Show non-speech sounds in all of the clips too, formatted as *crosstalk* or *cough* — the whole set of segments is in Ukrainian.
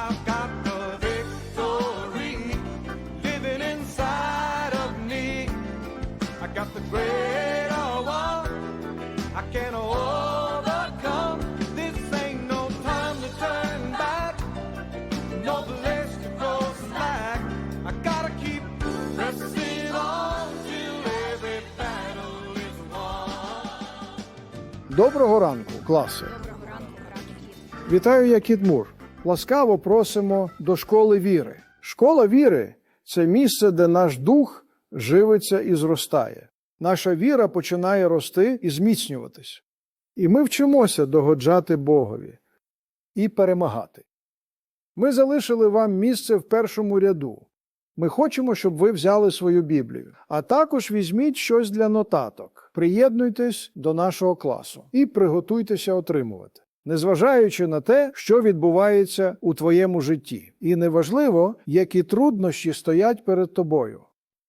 I've got the victory living inside of me. I got the greater one. I can overcome. This ain't no time to turn back. No place to go slack. I gotta keep pressing on till every battle is won. Доброго ранку, класи! Доброго ранку. Вітаю, я Кіт Мур. Ласкаво просимо до школи віри. Школа віри це місце, де наш дух живиться і зростає. Наша віра починає рости і зміцнюватись. І ми вчимося догоджати Богові і перемагати. Ми залишили вам місце в першому ряду. Ми хочемо, щоб ви взяли свою Біблію, а також візьміть щось для нотаток. Приєднуйтесь до нашого класу і приготуйтеся отримувати, незважаючи на те, що відбувається у твоєму житті. І неважливо, які труднощі стоять перед тобою.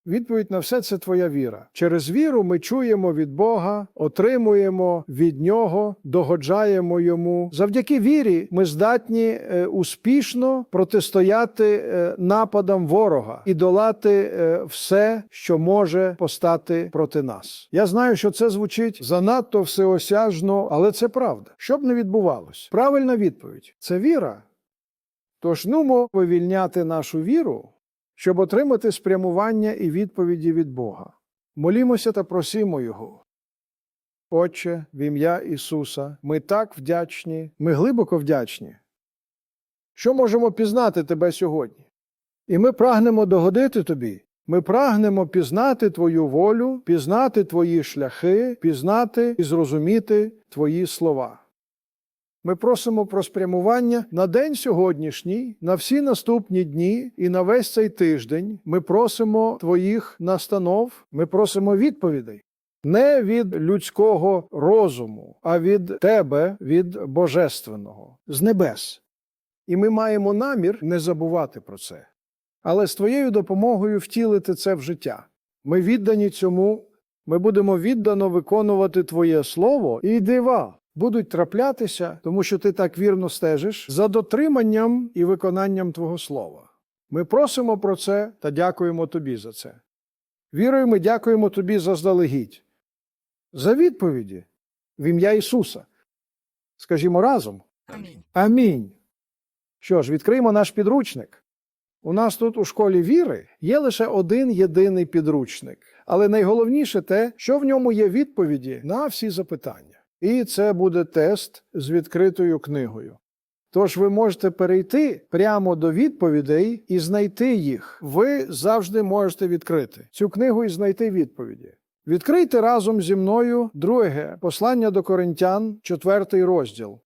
Відповідь на все це твоя віра. Через віру ми чуємо від Бога, отримуємо від Нього, догоджаємо йому. Завдяки вірі ми здатні е, успішно протистояти е, нападам ворога і долати е, все, що може постати проти нас. Я знаю, що це звучить занадто всеосяжно, але це правда. Що б не відбувалось? Правильна відповідь це віра. Тож нумо вивільняти нашу віру щоб отримати спрямування і відповіді від Бога. Молімося та просимо Його. Отче, в ім'я Ісуса, ми так вдячні, ми глибоко вдячні. Що можемо пізнати Тебе сьогодні? І ми прагнемо догодити Тобі. Ми прагнемо пізнати Твою волю, пізнати Твої шляхи, пізнати і зрозуміти Твої слова. Ми просимо про спрямування на день сьогоднішній, на всі наступні дні і на весь цей тиждень. Ми просимо твоїх настанов, ми просимо відповідей. Не від людського розуму, а від тебе, від божественного, з небес. І ми маємо намір не забувати про це. Але з твоєю допомогою втілити це в життя. Ми віддані цьому, ми будемо віддано виконувати Твоє слово і дива будуть траплятися, тому що ти так вірно стежиш за дотриманням і виконанням Твого слова. Ми просимо про це та дякуємо Тобі за це. Вірою, ми дякуємо Тобі заздалегідь. За відповіді в ім'я Ісуса. Скажімо разом. Амінь. Амінь. Що ж, відкриємо наш підручник. У нас тут у школі віри є лише один єдиний підручник, але найголовніше те, що в ньому є відповіді на всі запитання. І це буде тест з відкритою книгою. Тож ви можете перейти прямо до відповідей і знайти їх. Ви завжди можете відкрити цю книгу і знайти відповіді. Відкрийте разом зі мною друге послання до Коринтян, четвертий розділ.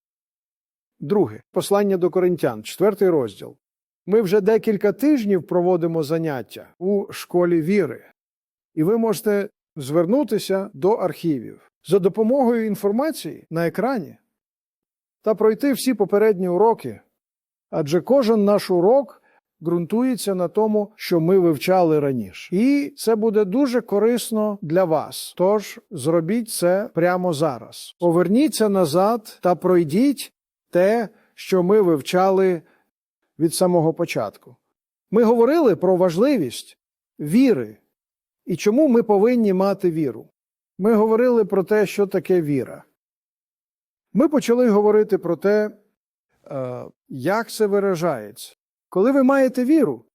Друге послання до Коринтян, четвертий розділ. Ми вже декілька тижнів проводимо заняття у школі віри, і ви можете звернутися до архівів за допомогою інформації на екрані та пройти всі попередні уроки, адже кожен наш урок ґрунтується на тому, що ми вивчали раніше. І це буде дуже корисно для вас. Тож зробіть це прямо зараз. Поверніться назад та пройдіть те, що ми вивчали від самого початку. Ми говорили про важливість віри і чому ми повинні мати віру. Ми говорили про те, що таке віра. Ми почали говорити про те, е, як це виражається. Коли ви маєте віру,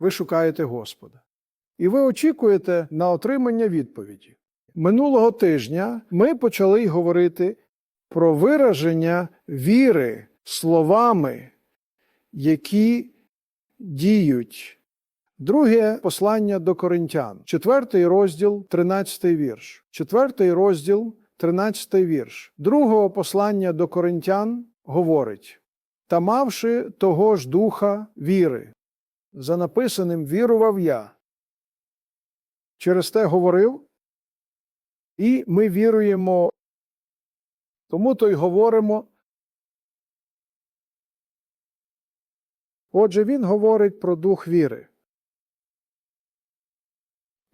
ви шукаєте Господа. І ви очікуєте на отримання відповіді. Минулого тижня ми почали говорити про вираження віри словами, які діють. Друге послання до коринтян, четвертий розділ, тринадцятий вірш. Четвертий розділ, тринадцятий вірш. Другого послання до коринтян говорить: та мавши того ж духа віри, за написаним вірував я. Через те говорив, і ми віруємо, тому то й говоримо. Отже, він говорить про дух віри.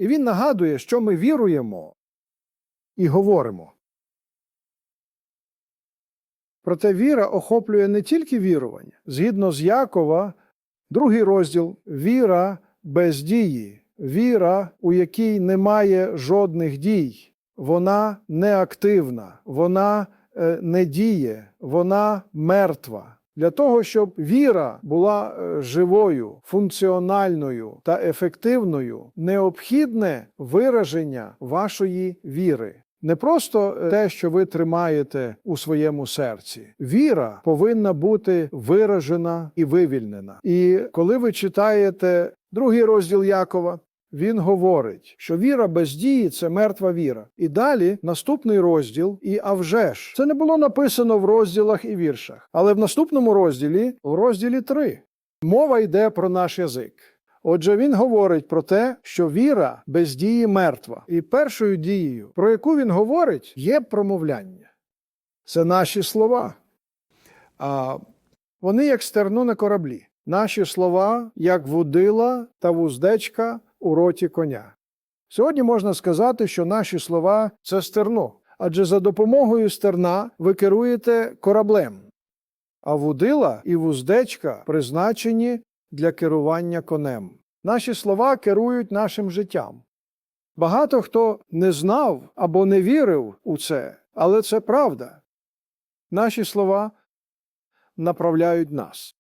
І він нагадує, що ми віруємо і говоримо. Проте віра охоплює не тільки вірування. Згідно з Якова, другий розділ віра без дії, віра, у якій немає жодних дій. Вона неактивна, вона е, не діє, вона мертва. Для того, щоб віра була е, живою, функціональною та ефективною, необхідне вираження вашої віри. Не просто е, те, що ви тримаєте у своєму серці. Віра повинна бути виражена і вивільнена. І коли ви читаєте другий розділ Якова, він говорить, що віра без дії це мертва віра. І далі наступний розділ, і а ж. Це не було написано в розділах і віршах, але в наступному розділі, у розділі 3, мова йде про наш язик. Отже, він говорить про те, що віра без дії мертва. І першою дією, про яку він говорить, є промовляння. Це наші слова. А вони як стерно на кораблі. Наші слова, як вудила та вуздечка у роті коня. Сьогодні можна сказати, що наші слова це стерно, адже за допомогою стерна ви керуєте кораблем, а вудила і вуздечка призначені для керування конем. Наші слова керують нашим життям. Багато хто не знав або не вірив у це, але це правда. Наші слова направляють нас.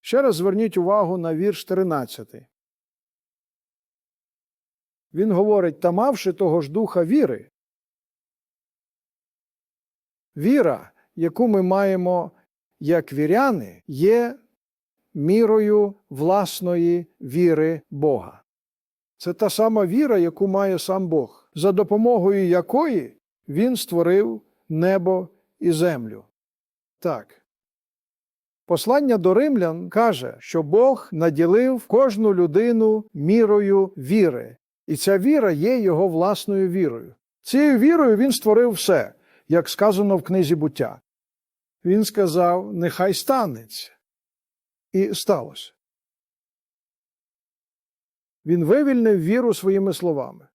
Ще раз зверніть увагу на вірш 13. Він говорить, та мавши того ж духа віри. Віра, яку ми маємо як віряни, є мірою власної віри Бога. Це та сама віра, яку має сам Бог, за допомогою якої Він створив небо і землю. Так. Послання до римлян каже, що Бог наділив кожну людину мірою віри, і ця віра є його власною вірою. Цією вірою він створив все, як сказано в книзі буття. Він сказав: Нехай станеться. І сталося. Він вивільнив віру своїми словами.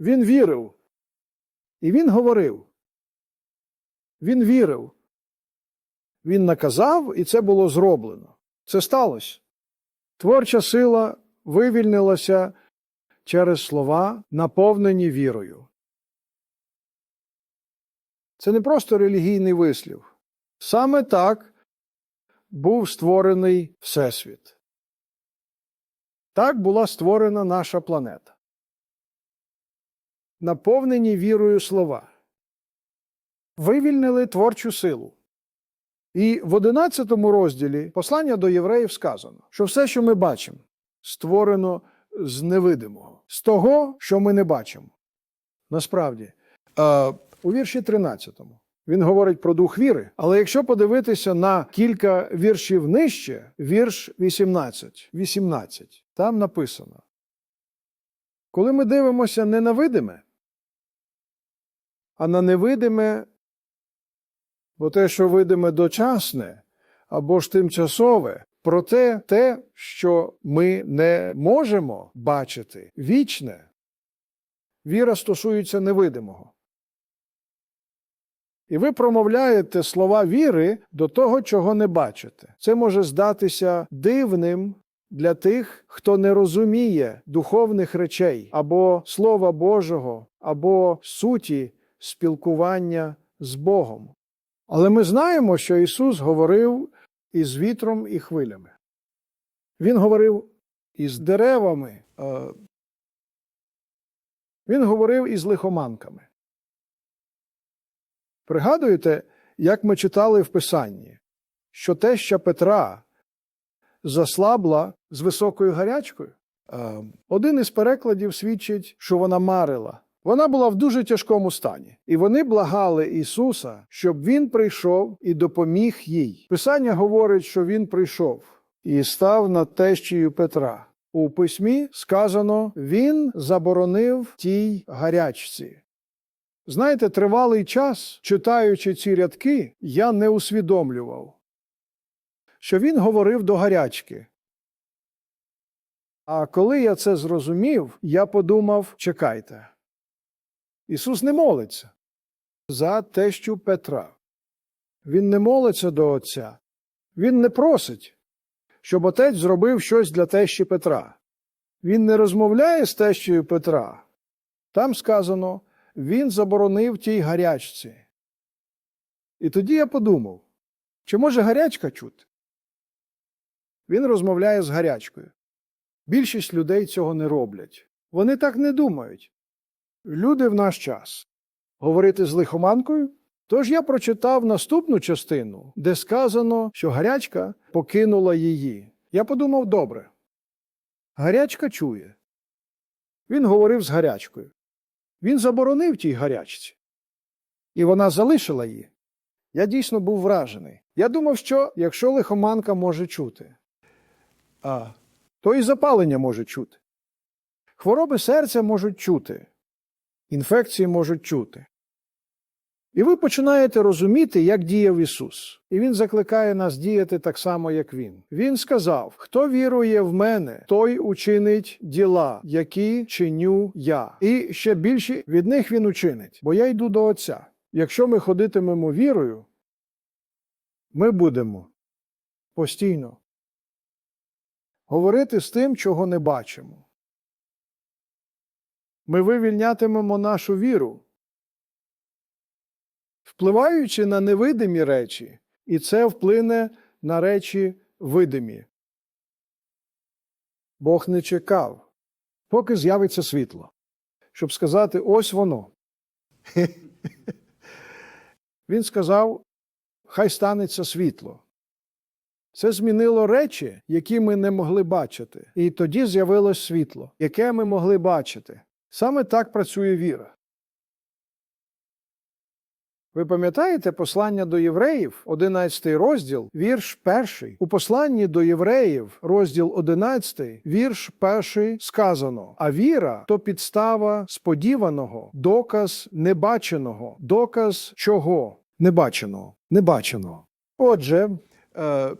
Він вірив. І він говорив. Він вірив. Він наказав, і це було зроблено. Це сталося. Творча сила вивільнилася через слова, наповнені вірою. Це не просто релігійний вислів. Саме так був створений Всесвіт. Так була створена наша планета. Наповнені вірою слова. Вивільнили творчу силу. І в 11 розділі послання до євреїв сказано, що все, що ми бачимо, створено з невидимого, з того, що ми не бачимо. Насправді, у вірші 13 він говорить про дух віри, але якщо подивитися на кілька віршів нижче, вірш 18, 18, там написано: коли ми дивимося не на видиме, а на невидиме, бо те, що видиме дочасне або ж тимчасове, проте те, що ми не можемо бачити, вічне, віра стосується невидимого. І ви промовляєте слова віри до того, чого не бачите. Це може здатися дивним для тих, хто не розуміє духовних речей або Слова Божого, або суті спілкування з Богом. Але ми знаємо, що Ісус говорив із вітром і хвилями. Він говорив із деревами, е, він говорив із лихоманками. Пригадуєте, як ми читали в Писанні, що теща Петра заслабла з високою гарячкою? Е, Один із перекладів свідчить, що вона марила. Вона була в дуже тяжкому стані, і вони благали Ісуса, щоб Він прийшов і допоміг їй. Писання говорить, що Він прийшов і став над тещею Петра. У письмі сказано, Він заборонив тій гарячці. Знаєте, тривалий час, читаючи ці рядки, я не усвідомлював, що він говорив до гарячки. А коли я це зрозумів, я подумав: чекайте, Ісус не молиться. за тещу Петра. Він не молиться до Отця. Він не просить, щоб отець зробив щось для тещі Петра. Він не розмовляє з тещею Петра. Там сказано, він заборонив тій гарячці. І тоді я подумав, чи може гарячка чути? Він розмовляє з гарячкою. Більшість людей цього не роблять. Вони так не думають. Люди в наш час. Говорити з лихоманкою? Тож я прочитав наступну частину, де сказано, що гарячка покинула її. Я подумав добре. Гарячка чує. Він говорив з гарячкою. Він заборонив тій гарячці. І вона залишила її. Я дійсно був вражений. Я думав, що якщо лихоманка може чути, а, то і запалення може чути. Хвороби серця можуть чути, інфекції можуть чути. І ви починаєте розуміти, як діяв Ісус. І Він закликає нас діяти так само, як Він. Він сказав: Хто вірує в мене, той учинить діла, які чиню я. І ще більше від них він учинить, бо я йду до Отця. Якщо ми ходитимемо вірою, ми будемо постійно говорити з тим, чого не бачимо. Ми вивільнятимемо нашу віру, впливаючи на невидимі речі, і це вплине на речі видимі. Бог не чекав, поки з'явиться світло, щоб сказати ось воно. *laughs* Він сказав, хай станеться світло. Це змінило речі, які ми не могли бачити. І тоді з'явилось світло, яке ми могли бачити. Саме так працює віра. Ви пам'ятаєте послання до євреїв, 11 розділ, вірш 1. У посланні до євреїв, розділ 11, вірш 1 сказано: А віра то підстава сподіваного, доказ небаченого, доказ чого? Небаченого. Небаченого. Отже, е,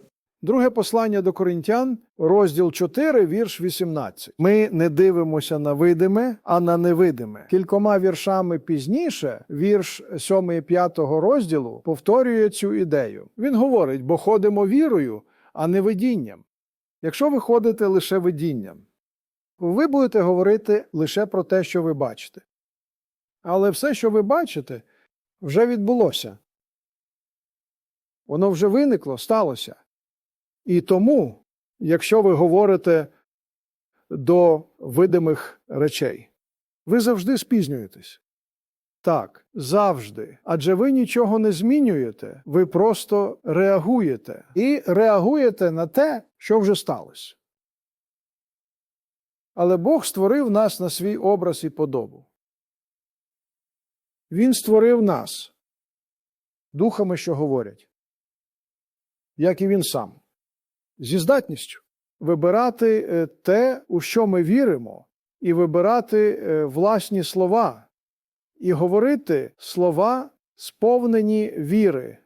друге послання до коринтян, розділ 4, вірш 18. Ми не дивимося на видиме, а на невидиме. Кількома віршами пізніше, вірш 7 і 5 розділу, повторює цю ідею. Він говорить, бо ходимо вірою, а не видінням. Якщо ви ходите лише видінням, ви будете говорити лише про те, що ви бачите. Але все, що ви бачите, вже відбулося. Воно вже виникло, сталося. І тому, якщо ви говорите до видимих речей, ви завжди спізнюєтесь. Так, завжди. Адже ви нічого не змінюєте, ви просто реагуєте і реагуєте на те, що вже сталося. Але Бог створив нас на свій образ і подобу. Він створив нас духами, що говорять, як і він сам зі здатністю вибирати е, те, у що ми віримо, і вибирати е, власні слова, і говорити слова, сповнені віри,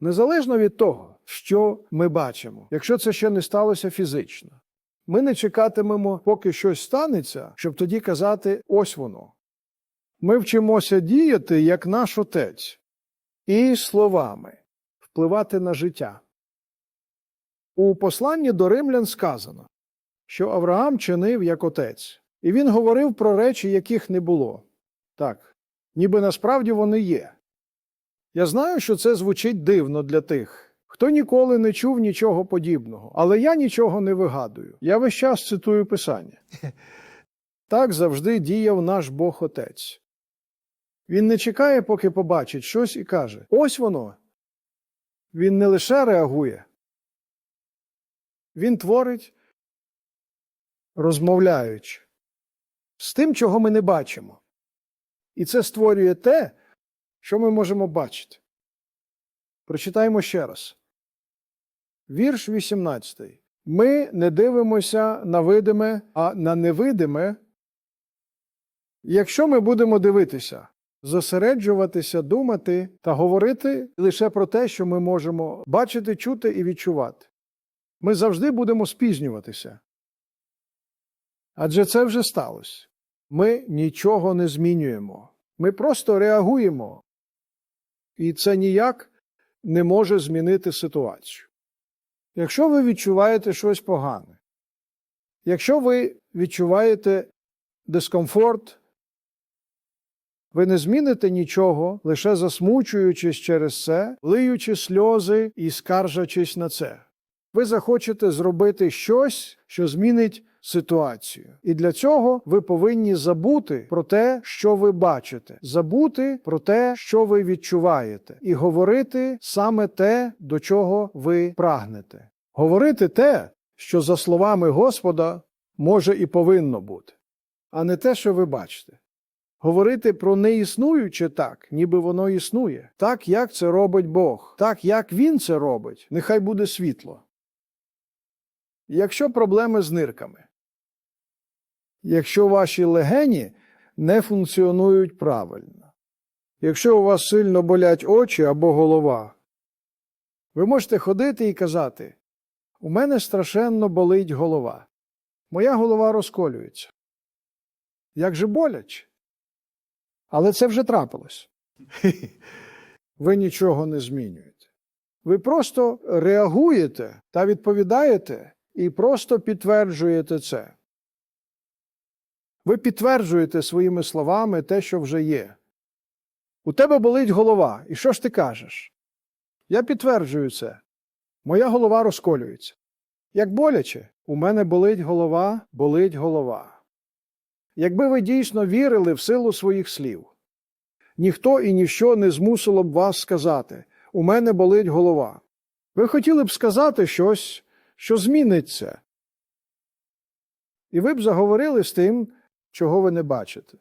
незалежно від того, що ми бачимо, якщо це ще не сталося фізично. Ми не чекатимемо, поки щось станеться, щоб тоді казати ось воно. Ми вчимося діяти як наш отець, і словами впливати на життя. У посланні до римлян сказано, що Авраам чинив як отець, і він говорив про речі, яких не було. Так, ніби насправді вони є. Я знаю, що це звучить дивно для тих, хто ніколи не чув нічого подібного, але я нічого не вигадую. Я весь час цитую Писання. *laughs* Так завжди діяв наш Бог Отець. Він не чекає, поки побачить щось і каже: ось воно. Він не лише реагує, він творить, розмовляючи з тим, чого ми не бачимо. І це створює те, що ми можемо бачити. Прочитаємо ще раз. Вірш 18. Ми не дивимося на видиме, а на невидиме. Якщо ми будемо дивитися, зосереджуватися, думати та говорити лише про те, що ми можемо бачити, чути і відчувати ми завжди будемо спізнюватися. Адже це вже сталося. Ми нічого не змінюємо. Ми просто реагуємо і це ніяк не може змінити ситуацію. Якщо ви відчуваєте щось погане, якщо ви відчуваєте дискомфорт, ви не зміните нічого, лише засмучуючись через це, лиючи сльози і скаржачись на це. Ви захочете зробити щось, що змінить ситуацію. І для цього ви повинні забути про те, що ви бачите, забути про те, що ви відчуваєте, і говорити саме те, до чого ви прагнете. Говорити те, що, за словами Господа, може і повинно бути, а не те, що ви бачите. Говорити про неіснуюче так, ніби воно існує, так, як це робить Бог, так, як Він це робить, нехай буде світло. Якщо проблеми з нирками, якщо ваші легені не функціонують правильно, якщо у вас сильно болять очі або голова, ви можете ходити і казати: У мене страшенно болить голова, моя голова розколюється. Як же боляче? Але це вже трапилось. *laughs* Ви нічого не змінюєте. Ви просто реагуєте та відповідаєте і просто підтверджуєте це. Ви підтверджуєте своїми словами те, що вже є. У тебе болить голова, і що ж ти кажеш? Я підтверджую це. Моя голова розколюється. Як боляче, у мене болить голова, болить голова. Якби ви дійсно вірили в силу своїх слів, ніхто і ніщо не змусило б вас сказати у мене болить голова. Ви хотіли б сказати щось, що зміниться. І ви б заговорили з тим, чого ви не бачите,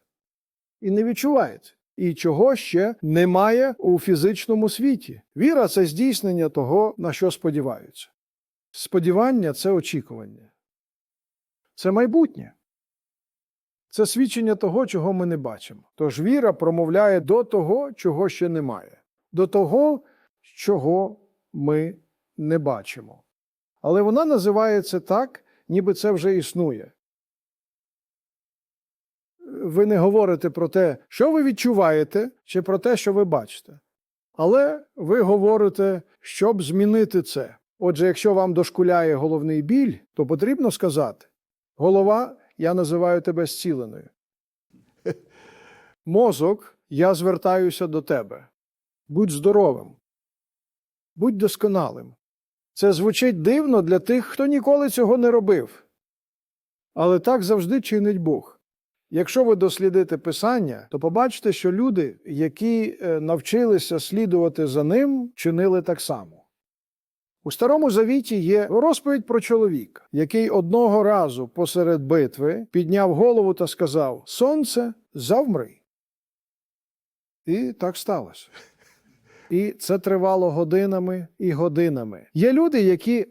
і не відчуваєте, і чого ще немає у фізичному світі. Віра це здійснення того, на що сподіваються. Сподівання це очікування, це майбутнє. Це свідчення того, чого ми не бачимо. Тож віра промовляє до того, чого ще немає, до того, чого ми не бачимо. Але вона називається так, ніби це вже існує. Ви не говорите про те, що ви відчуваєте, чи про те, що ви бачите. Але ви говорите, щоб змінити це. Отже, якщо вам дошкуляє головний біль, то потрібно сказати: голова, я називаю тебе зціленою. *laughs* Мозок, я звертаюся до тебе. Будь здоровим, будь досконалим. Це звучить дивно для тих, хто ніколи цього не робив. Але так завжди чинить Бог. Якщо ви дослідите Писання, то побачите, що люди, які е, навчилися слідувати за ним, чинили так само. У Старому Завіті є розповідь про чоловіка, який одного разу посеред битви підняв голову та сказав: Сонце, завмри. І так сталося. І це тривало годинами і годинами. Є люди, які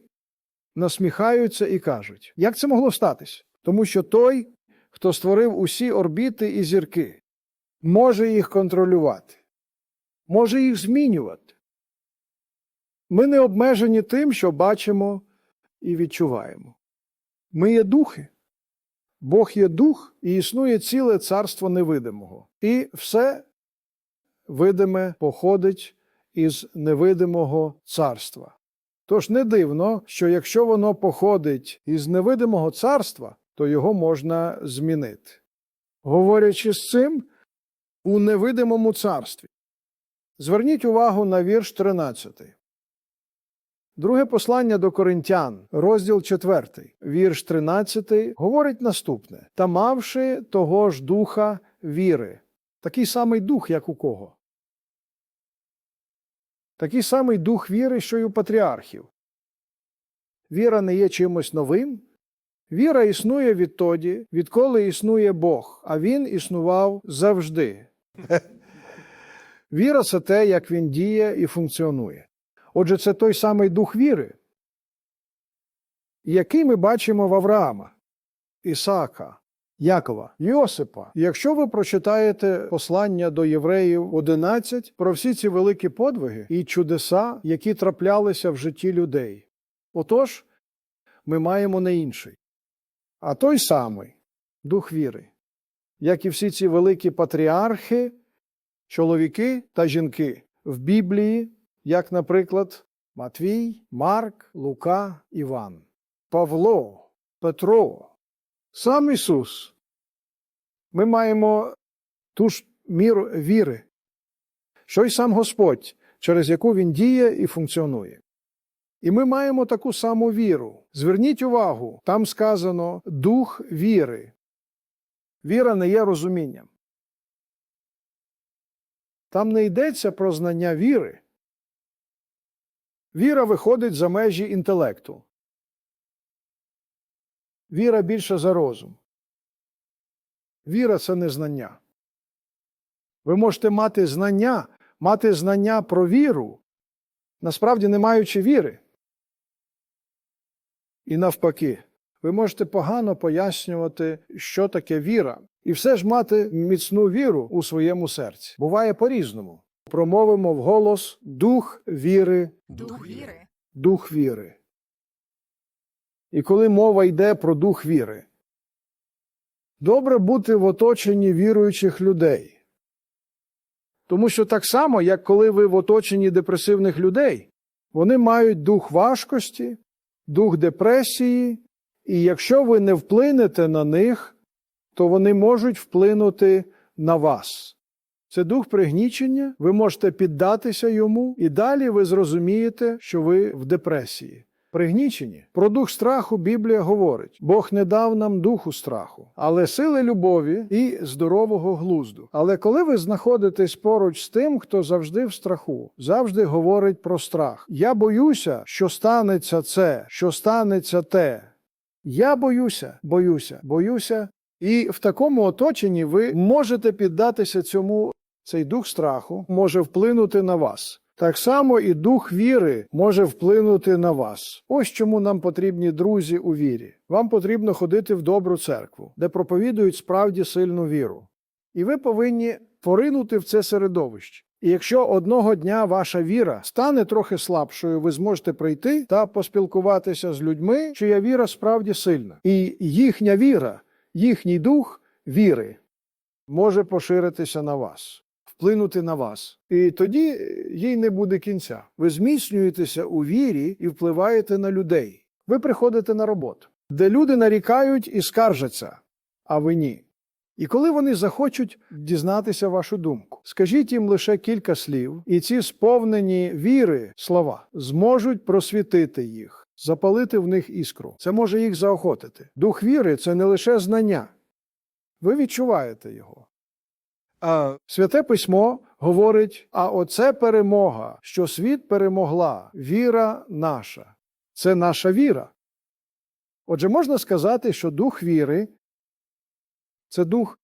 насміхаються і кажуть, як це могло статись? Тому що той, хто створив усі орбіти і зірки, може їх контролювати, може їх змінювати. Ми не обмежені тим, що бачимо і відчуваємо. Ми є духи. Бог є дух і існує ціле царство невидимого. І все видиме походить із невидимого царства. Тож не дивно, що якщо воно походить із невидимого царства, то його можна змінити. Говорячи з цим, у невидимому царстві. Зверніть увагу на вірш 13. Друге послання до Коринтян, розділ 4, вірш 13, говорить наступне: та мавши того ж духа віри, такий самий дух, як у кого? Такий самий дух віри, що й у патріархів. Віра не є чимось новим. Віра існує відтоді, відколи існує Бог, а він існував завжди. *laughs* Віра це те, як він діє і функціонує. Отже, це той самий дух віри, який ми бачимо в Авраама, Ісаака, Якова, Йосипа. Якщо ви прочитаєте послання до євреїв 11 про всі ці великі подвиги і чудеса, які траплялися в житті людей, отож, ми маємо не інший, а той самий дух віри, як і всі ці великі патріархи, чоловіки та жінки, в Біблії, як, наприклад, Матвій, Марк, Лука, Іван, Павло, Петро, сам Ісус. Ми маємо ту ж міру віри, що й сам Господь, через яку Він діє і функціонує. І ми маємо таку саму віру. Зверніть увагу, там сказано дух віри. Віра не є розумінням. Там не йдеться про знання віри. Віра виходить за межі інтелекту. Віра більше за розум. Віра це не знання. Ви можете мати знання, мати знання про віру, насправді не маючи віри. І навпаки, ви можете погано пояснювати, що таке віра, і все ж мати міцну віру у своєму серці. Буває по-різному. Промовимо вголос дух віри, Дух віри. дух віри. І коли мова йде про дух віри, добре бути в оточенні віруючих людей. Тому що так само, як коли ви в оточенні депресивних людей, вони мають дух важкості, дух депресії, і якщо ви не вплинете на них, то вони можуть вплинути на вас. Це дух пригнічення, ви можете піддатися йому, і далі ви зрозумієте, що ви в депресії. Пригнічені. Про дух страху Біблія говорить: Бог не дав нам духу страху, але сили любові і здорового глузду. Але коли ви знаходитесь поруч з тим, хто завжди в страху, завжди говорить про страх. Я боюся, що станеться це, що станеться те. Я боюся, боюся, боюся. І в такому оточенні ви можете піддатися цьому. Цей дух страху може вплинути на вас. Так само і дух віри може вплинути на вас. Ось чому нам потрібні друзі у вірі. Вам потрібно ходити в добру церкву, де проповідують справді сильну віру. І ви повинні поринути в це середовище. І якщо одного дня ваша віра стане трохи слабшою, ви зможете прийти та поспілкуватися з людьми, чия віра справді сильна. І їхня віра, їхній дух віри може поширитися на вас, вплинути на вас. І тоді їй не буде кінця. Ви зміцнюєтеся у вірі і впливаєте на людей. Ви приходите на роботу, де люди нарікають і скаржаться, а ви ні. І коли вони захочуть дізнатися вашу думку, скажіть їм лише кілька слів, і ці сповнені віри слова зможуть просвітити їх, запалити в них іскру. Це може їх заохотити. Дух віри це не лише знання. Ви відчуваєте його. Святе письмо говорить: а оце перемога, що світ перемогла, віра наша. Це наша віра. Отже, можна сказати, що дух віри це дух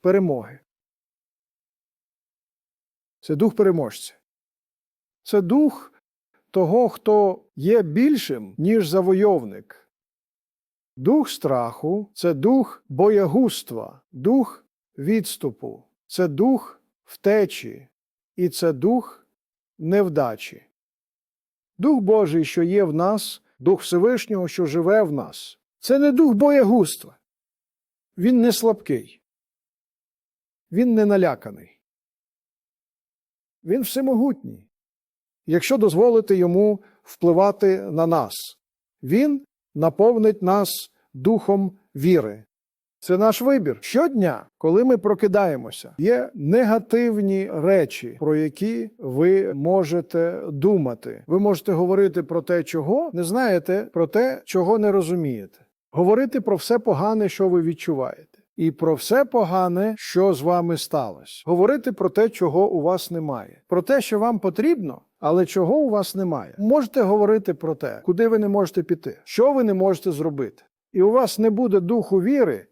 перемоги. Це дух переможця. Це дух того, хто є більшим, ніж завойовник. Дух страху це дух боягузтва, дух відступу, це дух втечі, і це дух невдачі. Дух Божий, що є в нас, Дух Всевишнього, що живе в нас, це не дух боягузтва. Він не слабкий, він не наляканий. Він всемогутній. Якщо дозволити йому впливати на нас, він наповнить нас духом віри. Це наш вибір. Щодня, коли ми прокидаємося, є негативні речі, про які ви можете думати. Ви можете говорити про те, чого не знаєте, про те, чого не розумієте. Говорити про все погане, що ви відчуваєте, і про все погане, що з вами сталося. Говорити про те, чого у вас немає, про те, що вам потрібно, але чого у вас немає. Можете говорити про те, куди ви не можете піти, що ви не можете зробити. І у вас не буде духу віри,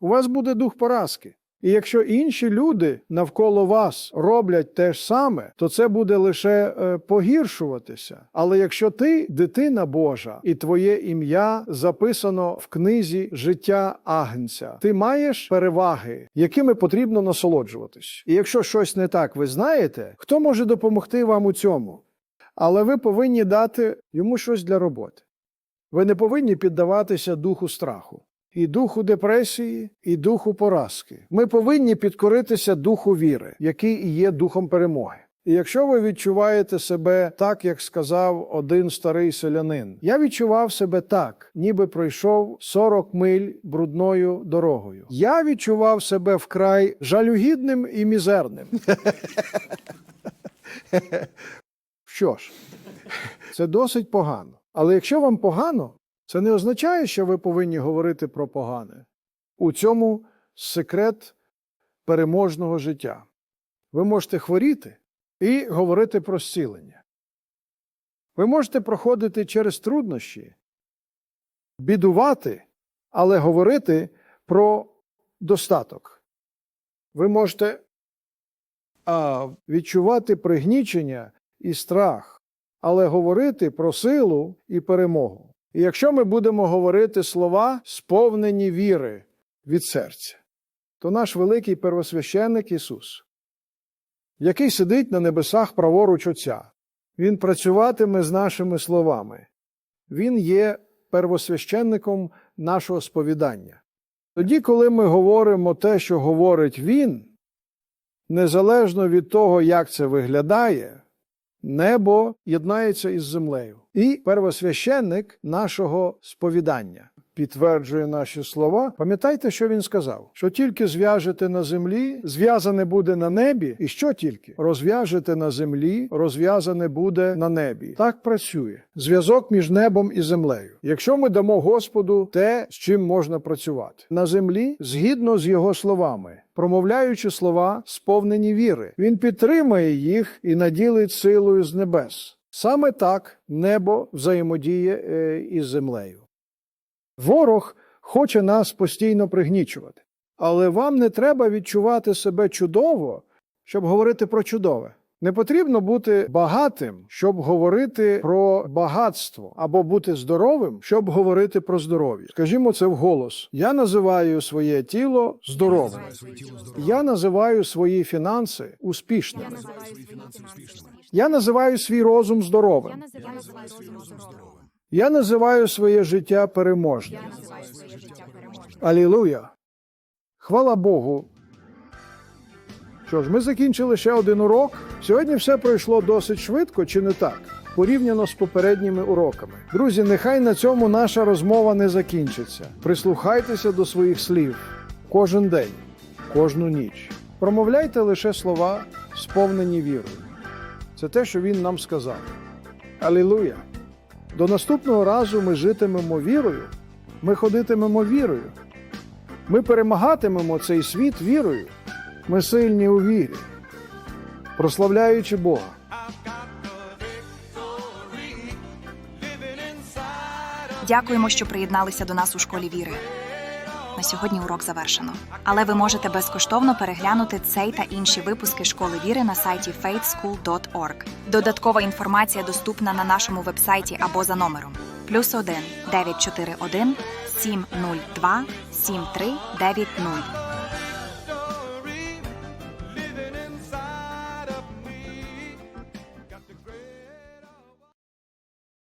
у вас буде дух поразки. І якщо інші люди навколо вас роблять те ж саме, то це буде лише е, погіршуватися. Але якщо ти дитина Божа і твоє ім'я записано в книзі життя Агнця, ти маєш переваги, якими потрібно насолоджуватись. І якщо щось не так ви знаєте, хто може допомогти вам у цьому? Але ви повинні дати йому щось для роботи. Ви не повинні піддаватися духу страху і духу депресії, і духу поразки. Ми повинні підкоритися духу віри, який і є духом перемоги. І якщо ви відчуваєте себе так, як сказав один старий селянин, я відчував себе так, ніби пройшов 40 миль брудною дорогою. Я відчував себе вкрай жалюгідним і мізерним. *laughs* Що ж, це досить погано. Але якщо вам погано, це не означає, що ви повинні говорити про погане. У цьому секрет переможного життя. Ви можете хворіти і говорити про зцілення. Ви можете проходити через труднощі, бідувати, але говорити про достаток. Ви можете а, відчувати пригнічення і страх, але говорити про силу і перемогу. І якщо ми будемо говорити слова, сповнені віри від серця, то наш великий первосвященник Ісус, який сидить на небесах праворуч Отця, Він працюватиме з нашими словами. Він є первосвященником нашого сповідання. Тоді, коли ми говоримо те, що говорить Він, незалежно від того, як це виглядає, небо єднається із землею. І первосвященник нашого сповідання підтверджує наші слова. Пам'ятайте, що він сказав: що тільки зв'яжете на землі, зв'язане буде на небі, і що тільки розв'яжете на землі, розв'язане буде на небі. Так працює зв'язок між небом і землею. Якщо ми дамо Господу те, з чим можна працювати на землі, згідно з його словами. Промовляючи слова, сповнені віри, він підтримає їх і наділить силою з небес. Саме так небо взаємодіє е, із землею. Ворог хоче нас постійно пригнічувати, але вам не треба відчувати себе чудово, щоб говорити про чудове. Не потрібно бути багатим, щоб говорити про багатство, або бути здоровим, щоб говорити про здоров'я. Скажімо це вголос. Я називаю своє тіло здоровим. Я називаю свої фінанси успішними. Я називаю свій розум здоровим. Я називаю своє життя переможним. Алілуя! Хвала Богу. Що ж, ми закінчили ще один урок. Сьогодні все пройшло досить швидко, чи не так? Порівняно з попередніми уроками. Друзі, нехай на цьому наша розмова не закінчиться. Прислухайтеся до своїх слів кожен день, кожну ніч. Промовляйте лише слова, сповнені вірою. Це те, що він нам сказав. Алілуя! До наступного разу ми житимемо вірою, ми ходитимемо вірою. Ми перемагатимемо цей світ вірою. Ми сильні у вірі, прославляючи Бога. Дякуємо, що приєдналися до нас у школі віри. На сьогодні урок завершено. Але ви можете безкоштовно переглянути цей та інші випуски школи віри на сайті faithschool.org. Додаткова інформація доступна на нашому вебсайті або за номером плюс 1 941 702 7390.